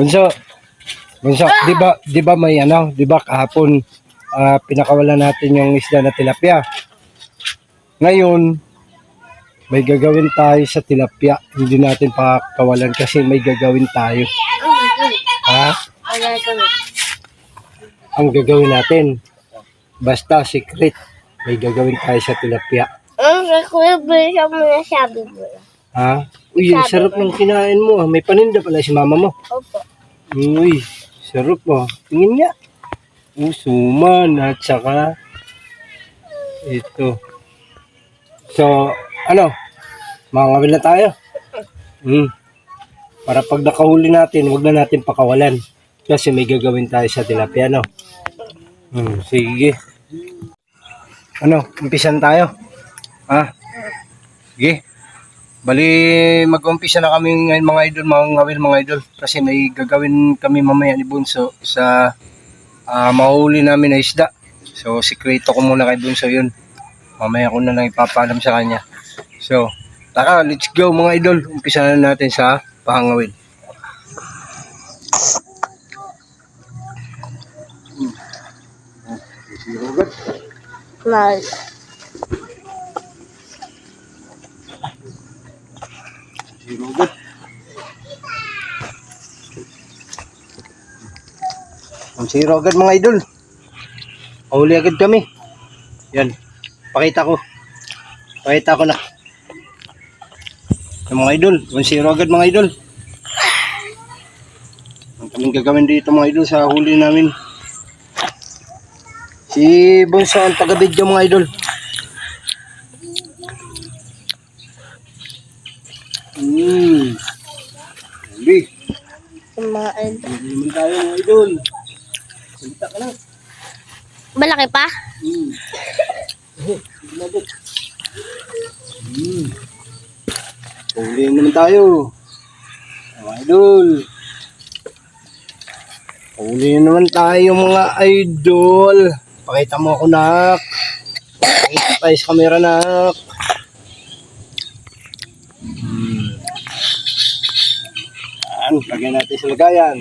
Bunso, bunso, di ba, di ba may ano, di ba kahapon ah, pinakawalan natin yung isda na tilapia. Ngayon, may gagawin tayo sa tilapia. Hindi natin pakawalan kasi may gagawin tayo. Ha? Ang gagawin natin, basta secret, may gagawin tayo sa tilapia. Ang siya mo na sabi mo. Ha? Uy, ang sarap ng kinain mo. ah. May paninda pala si mama mo. Opo. Uy, sarap mo. Tingin nga. Usuman at saka ito. So, ano? Mangawil na tayo. Hmm. Para pag nakahuli natin, wag na natin pakawalan. Kasi may gagawin tayo sa tilapia, no? Hmm, sige. Ano, umpisan tayo? Ha? Sige. Bali, mag-umpisa na kami ngayon mga idol, mga ngawil mga idol. Kasi may gagawin kami mamaya ni Bunso sa ah, mahuli namin na isda. So, sikreto ko muna kay Bunso yun. Mamaya ko na lang ipapaalam sa kanya. So, taka, let's go mga idol. Umpisa na natin sa pahangawil. Mal. Sirugat. Ang zero agad mga idol. Mahuli agad kami. Yan. Pakita ko. Pakita ko na. Yung mga idol. Ang zero agad mga idol. Ang kaming gagawin dito mga idol sa huli namin. Si Bonso ang taga-video mga idol. Hmm. Huli. Kumain. Huli naman tayo mga idol. Salita ka lang. Malaki pa? Hmm. Oh, lumabot. Hmm. Huli naman tayo. Mga idol. Huli naman tayo mga idol. Pakita mo ako nak. Pakita tayo sa camera nak. Yan, lagyan natin sa lagayan.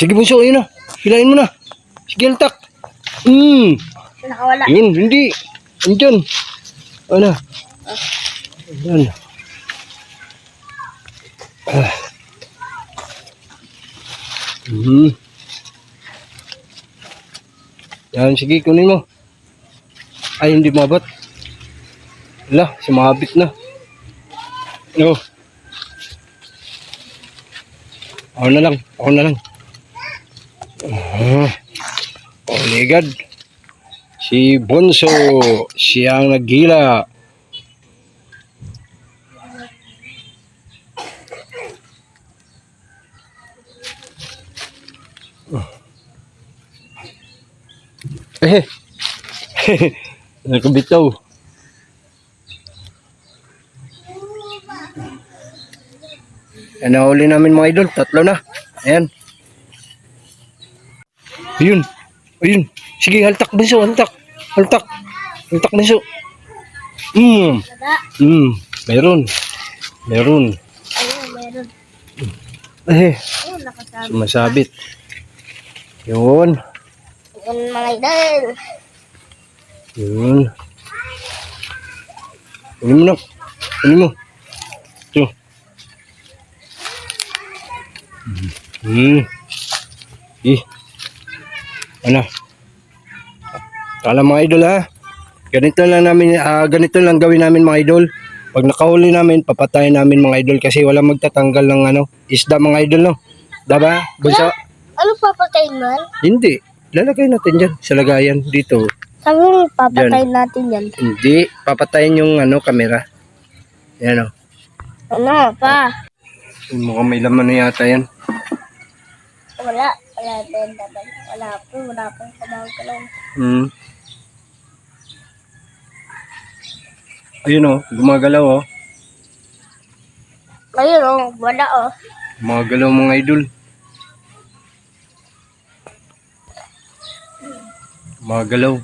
Sige bunso, ayun na. Hilain mo na. Sige, altak. Hmm. Nakawala. Yun, hindi. Andyan. Ano? Ayan. Ah. Hmm. Yan, sige, kunin mo. Ay, hindi mabot. Wala, sumabit na. No. Ako na lang, ako na lang. Ah. Oh, ligad. Si Bonso, siyang naggila. Eh, nakabitaw. Yan nahuli namin mga idol, tatlo na. Ayan. Ayun. Ayun. Sige, haltak bunso, haltak. Haltak. Haltak bunso. Hmm. Kada. Hmm. Meron. Meron. Ayun, meron. Eh, sumasabit. Yun. Ayun, mga idol. Yun. Kunin mo na. Kunin mo. Ito. Hmm. Eh. Ano? Kala mga idol ha. Ganito lang namin, ah, ganito lang gawin namin mga idol. Pag nakahuli namin, papatayin namin mga idol kasi wala magtatanggal ng ano, isda mga idol no. Diba? Bunso? Ano papatayin man? Hindi. Lalagay natin dyan sa lagayan dito. Sabi mo, papatayin natin yan. Hindi. Papatayin yung ano, kamera. Yan o. Ano pa? Mukhang may laman na yata yan. Wala. Wala din. Wala po. Wala po. Sabang ka lang. Hmm. Ayun o. Gumagalaw o. Ayun, oh. Wala, oh. Gumagalaw mga idol. Gumagalaw.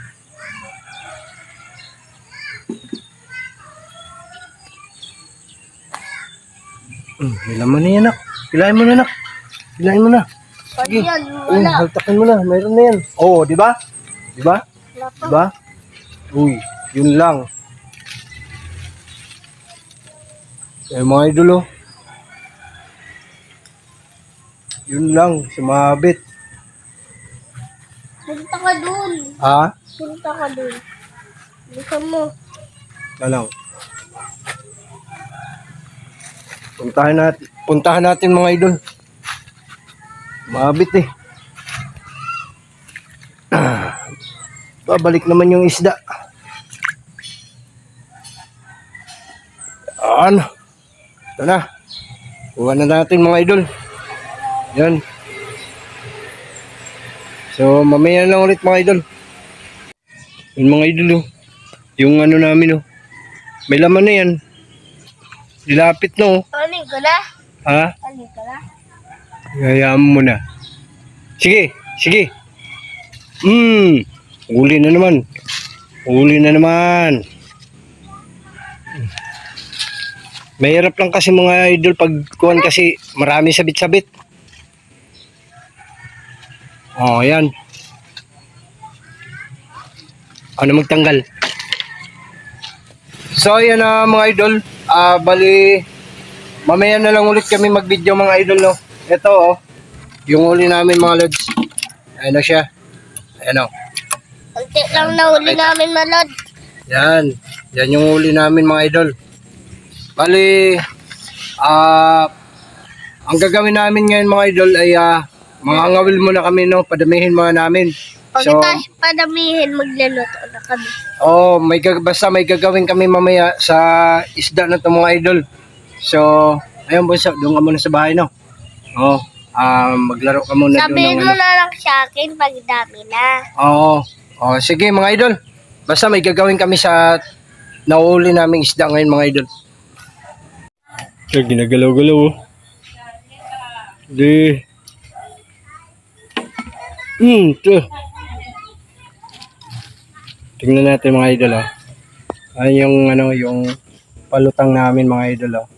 Hmm, may laman na yan, nak. Pilahin mo na, nak. Pilahin mo na. Sige. yan, Uy, wala. haltakin mo na. Mayroon na yan. Oo, di ba? Di ba? Wala pa. Di ba? Uy, yun lang. Eh, mga idol, oh. Yun lang, sumabit. Punta ka dun. Ha? Punta ka dun. Bilisan mo. Ano? Puntahan natin, puntahan natin mga idol. Mabit eh. Babalik naman yung isda. Ano? Ito na. Kuha na natin mga idol. Yan. So, mamaya lang ulit mga idol. Yung mga idol oh. Yung ano namin oh. May laman na yan. Dilapit na oh. Aling ka na? Ha? Aling ka na? Hayaan mo na. Sige, sige. Hmm, huli na naman. Huli na naman. Mahirap lang kasi mga idol pag kuhan kasi marami sabit-sabit. Oh, yan. Ano magtanggal? So, yan na mga idol. Ah, bali, mamaya na lang ulit kami mag-video mga idol, no? Ito, oh. Yung huli namin mga lods. Ayan na siya. Ayan, oh. Unti lang na huli namin malod. Yan. Yan yung huli namin mga idol. Bali, ah, ang gagawin namin ngayon mga idol ay ah, mga ngawil muna kami, no? Padamihin mga namin. Pag So, tayo padamihin, magluluto na kami. oh, may basta may gagawin kami mamaya sa isda na to mga idol. So, ayun bunso, doon ka muna sa bahay, no? Oh, ah, maglaro ka muna doon. Sabihin ng mo ano. na lang sa akin pag dami na. Oo. Oh, sige mga idol. Basta may gagawin kami sa nahuli naming isda ngayon mga idol. Kaya ginagalaw-galaw oh. Di. Hmm, ito. Tingnan natin mga idol oh. Ayan yung ano, yung palutang namin mga idol oh.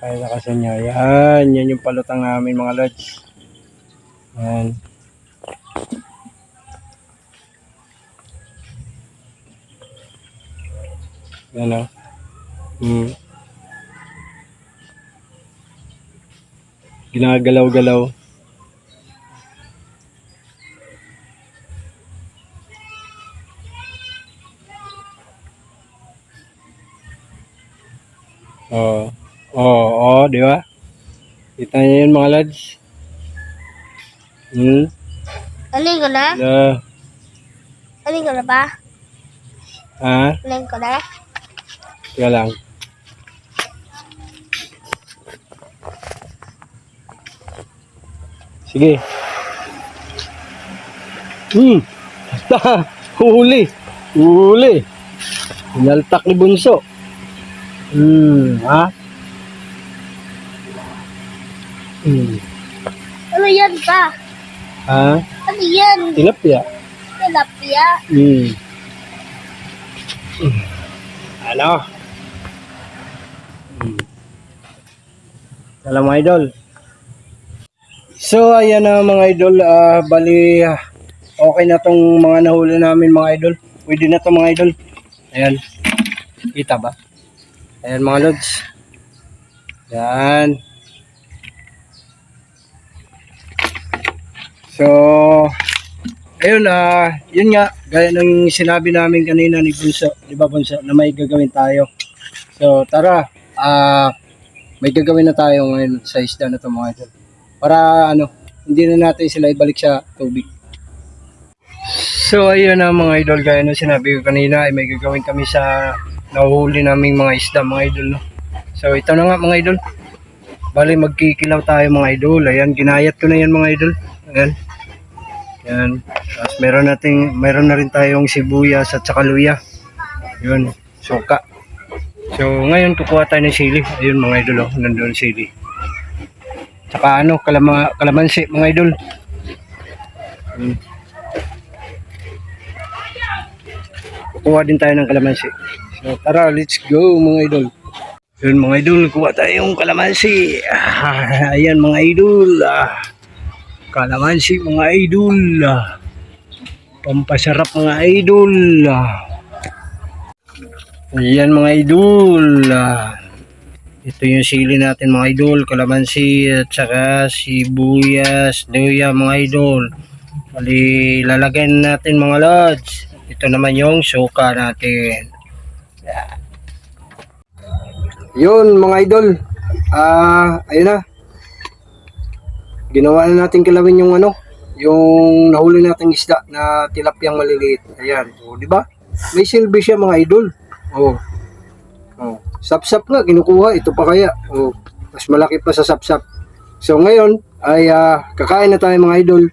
Kaya nakasan niya. Yan, yan yung palutang namin mga lods. Yan. Yan o. Hmm. Ginagalaw-galaw. Oo. Oo, oo, di ba? Kita niyo yun mga lads? Hmm? Aling ka na? Da. Aling ka na ba? Ha? Aling ka na? Teka lang. Sige. Hmm. Basta. Huli. Huli. Inaltak ni Bunso. Hmm. Ha? Hmm. Ano yan pa? Ha? Ano yan? Tilapia. Tilapia. Hmm. Hmm. Ano? Hmm. Alam mga idol. So, ayan na mga idol. ah bali, okay na tong mga nahuli namin mga idol. Pwede na to mga idol. Ayan. Kita ba? Ayan mga lods. Ayan. So, ayun ah, yun nga, gaya ng sinabi namin kanina ni Bunso, di ba Bunso, na may gagawin tayo. So, tara, ah, may gagawin na tayo ngayon sa isda na to mga idol. Para ano, hindi na natin sila ibalik sa tubig. So, ayun na mga idol, gaya ng sinabi ko kanina, ay may gagawin kami sa nahuhuli naming mga isda mga idol. No? So, ito na nga mga idol. Bali, magkikilaw tayo mga idol. Ayan, ginayat ko na yan mga idol. Ayan. Yan. Tapos meron nating meron na rin tayong sibuyas at saka luya. Yun, suka. So ngayon kukuha tayo ng sili. Ayun mga idol oh, nandoon sili. Tsaka ano, kalama, kalamansi mga idol. Yun. Kukuha din tayo ng kalamansi. So tara, let's go mga idol. Yun mga idol, kuha tayong kalamansi. Ah, ayan mga idol. Ah, kalamansi mga idol. Pampasarap mga idol. Ayan mga idol. Ito yung sili natin mga idol. Kalamansi at saka sibuyas. Luya mga idol. Bali, lalagyan natin mga lods. Ito naman yung suka natin. Yun mga idol. Ah, ayun na. Ginawa na natin kilawin yung ano, yung nahuli nating isda na tilapyang maliliit. Ayan, o di ba? May silbi siya mga idol. Oh. Oh, sap-sap nga kinukuha, ito pa kaya. Oh, mas malaki pa sa sap-sap. So ngayon ay ah, kakain na tayo mga idol.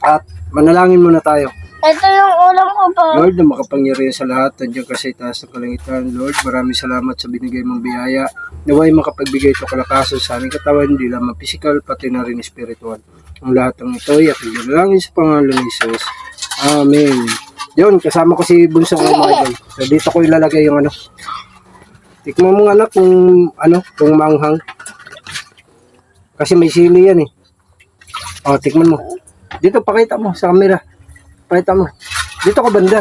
At manalangin muna tayo. Ito yung ulam ko po. Lord, na makapangyarihan sa lahat, nandiyan kasi taas ng kalangitan. Lord, maraming salamat sa binigay mong biyaya. Naway makapagbigay ito kalakasan sa aming katawan, hindi lamang physical, pati na rin spiritual. Ang lahat ng ito ay aking dalangin sa pangalan ni Jesus. Amen. Yun, kasama ko si Bunso ng mga idol. So, dito ko ilalagay yung ano. Tikman mo anak kung ano, kung manghang. Kasi may sili yan eh. O, tikman mo. Dito, pakita mo sa camera. Pakita mo. Dito ka banda.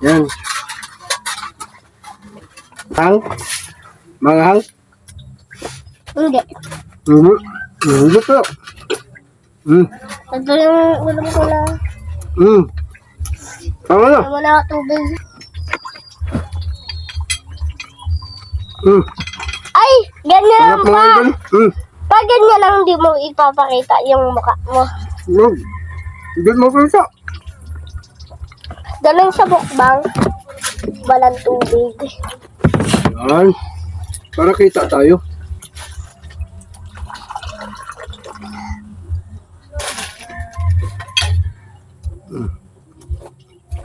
Yan. Hang? Mga hang? Hindi. Hindi. Hindi to. Hmm. Ito yung ulam ko na. Hmm. Tama na. Wala ka tubig. Hmm. Ay! Ganyan lang pa! Hmm. Pag ganyan lang, hindi mo ipapakita yung mukha mo. Hmm. Hindi mo kita. Ganun sa bukbang. Walang tubig. Yan. Para kita tayo.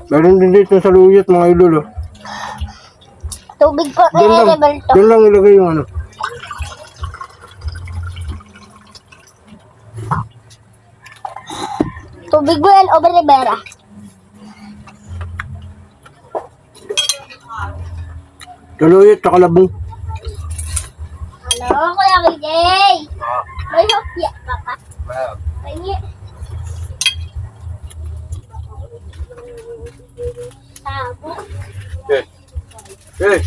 Meron din dito sa luyot mga idol. Oh. Tubig po Doon lang, nire-level to. doon lang ilagay yung ano. Yan, over Rivera. Saluyot sa kalabong. Ano, Kuya KJ? May hopya pa pa. Pahingi. Sabo. Okay. Okay.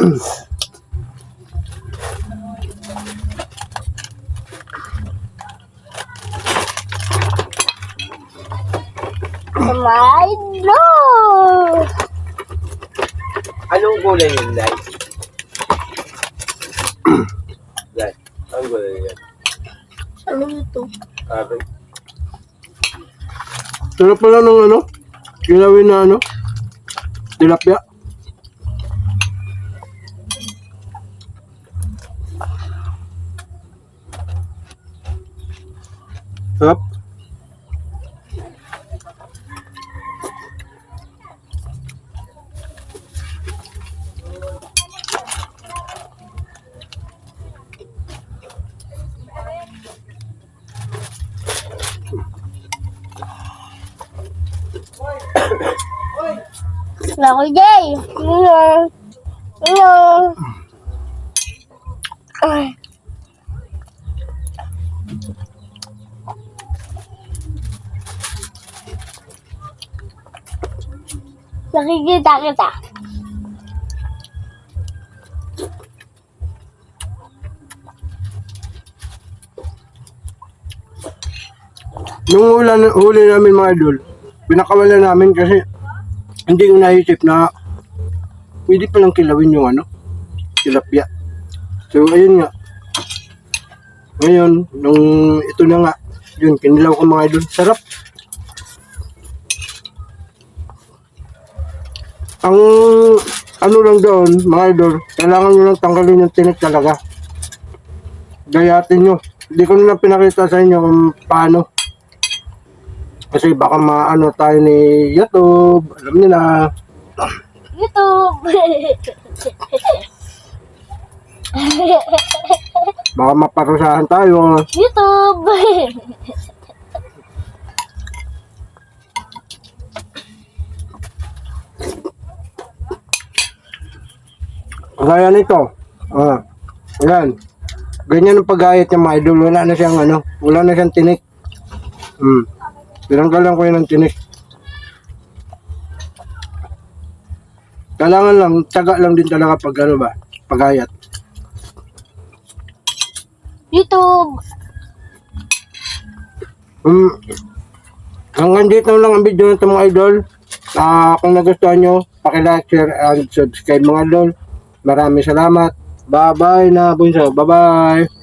kulay yun, Dai? Dai, anong kulay yun? Ano ito? Sabi, Sarap pala ng ano? Kilawin na ano? Tilapia. Sarap. Kuya Jay! Ano? Ano? Ay. Nakikita kita. Nung ulan, huli namin mga idol, pinakawala namin kasi hindi ko naisip na pwede palang kilawin yung ano, tilapia. So, ayun nga. Ngayon, nung ito na nga, yun, kinilaw ko mga idol. Sarap. Ang ano lang doon, mga idol, kailangan nyo lang tanggalin yung tinik talaga. Gayatin nyo. Hindi ko na pinakita sa inyo kung paano. Kasi baka maano tayo ni YouTube. Alam niyo na. YouTube! baka maparusahan tayo. YouTube! Gaya nito. Ah. Yan. Ganyan ang pagayat niya mga idol. Wala na siyang ano. Wala na siyang tinik. Hmm. Tinanggalan ko yun ng tinik. Kailangan lang, taga lang din talaga pag ano ba, pag-ayat. YouTube. Um, hanggang dito lang ang video nito mga idol. Ah, kung nagustuhan nyo, pakilike, share, and subscribe mga idol. Maraming salamat. Bye-bye na bunso. Bye-bye.